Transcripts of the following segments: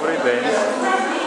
obrigado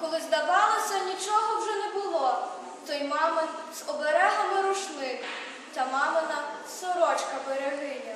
Коли здавалося, нічого вже не було, то й мами з оберегами рушник та мамина сорочка берегиня.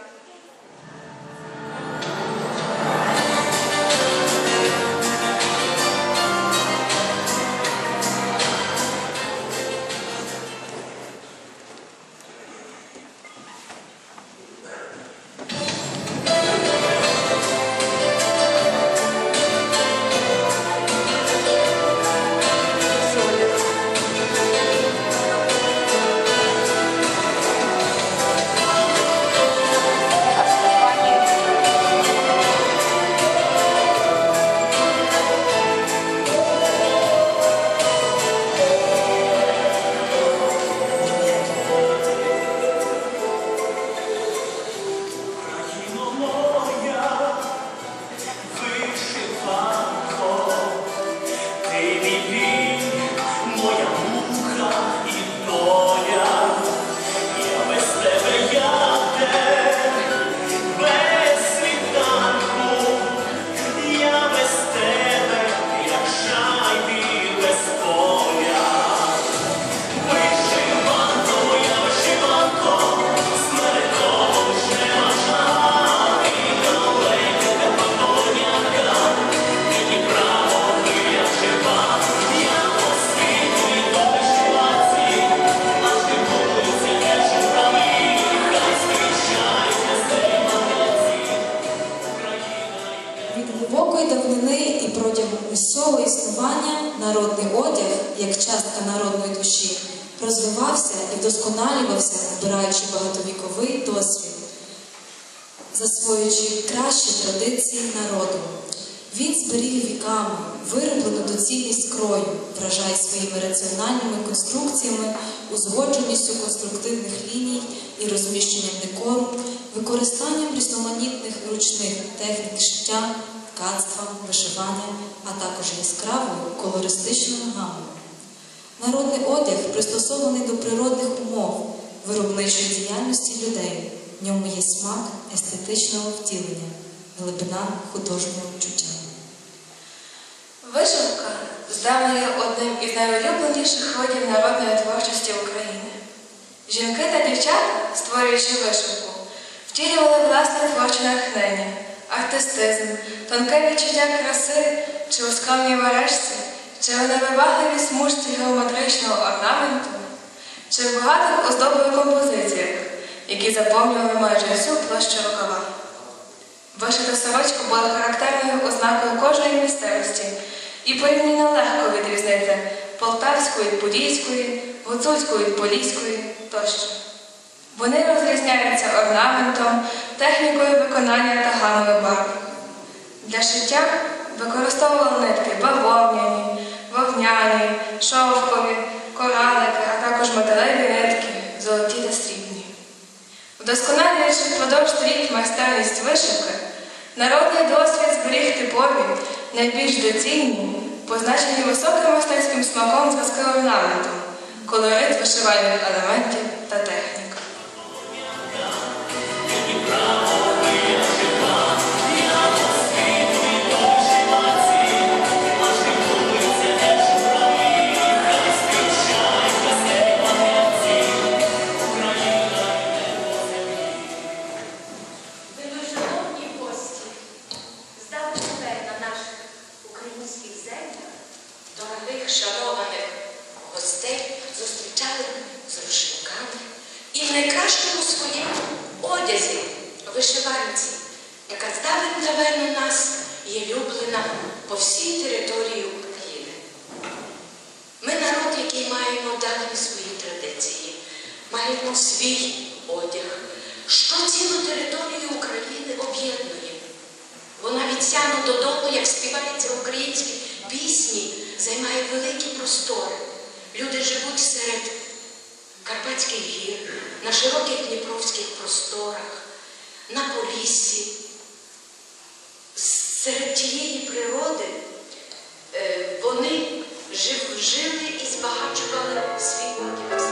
Розвивався і вдосконалювався, збираючи багатовіковий досвід, засвоюючи кращі традиції народу. Він зберіг віками вироблену доцільність крою, вражає своїми раціональними конструкціями, узгодженістю конструктивних ліній і розміщенням декору, використанням різноманітних ручних технік шиття, ткацтва, вишивання, а також яскравою колористичною гамою. Народний одяг пристосований до природних умов виробничої діяльності людей. В ньому є смак естетичного втілення, глибина художнього чуття. Вишивка здавна є одним із найулюбленіших видів народної творчості України. Жінки та дівчата, створюючи вишивку, втілювали власне творче натхнення, артистизм, тонке відчуття краси чи у скромній мережці, чи у невибагливій смужці геометричного орнаменту, чи в багатих оздобових композиціях, які заповнювали майже всю площу рукава. Вишита сорочка була характерною ознакою кожної місцевості і порівняно легко відрізнити полтавську від подільської, гуцульську від поліської тощо. Вони розрізняються орнаментом, технікою виконання та гамою барв. Для шиття використовували нитки бавовняні, вовняні, шовкові, коралики, а також металеві нитки, золоті та срібні. Вдосконалюючи впродовж століть майстерність вишивки, народний досвід зберіг типові, найбільш доцільні, позначені високим мистецьким смаком зразки орнаменту, колорит вишивальних елементів та технік. Найкращому своєму одязі вишиванці, яка здавен давен у нас є люблена по всій території України. Ми народ, який маємо давні свої традиції, маємо свій одяг, що цілу територію України об'єднує. Вона від сяну додолу, як співаються українські пісні, займає великі простори. Люди живуть серед Карпатських гір, на широких дніпровських просторах, на Поліссі. Серед тієї природи е, вони жили і збагачували свій одяг.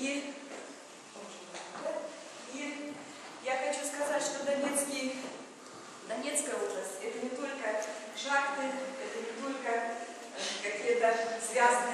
И, и я хочу сказать, что Донецкий, Донецкая область – это не только шахты, это не только э, какие-то связки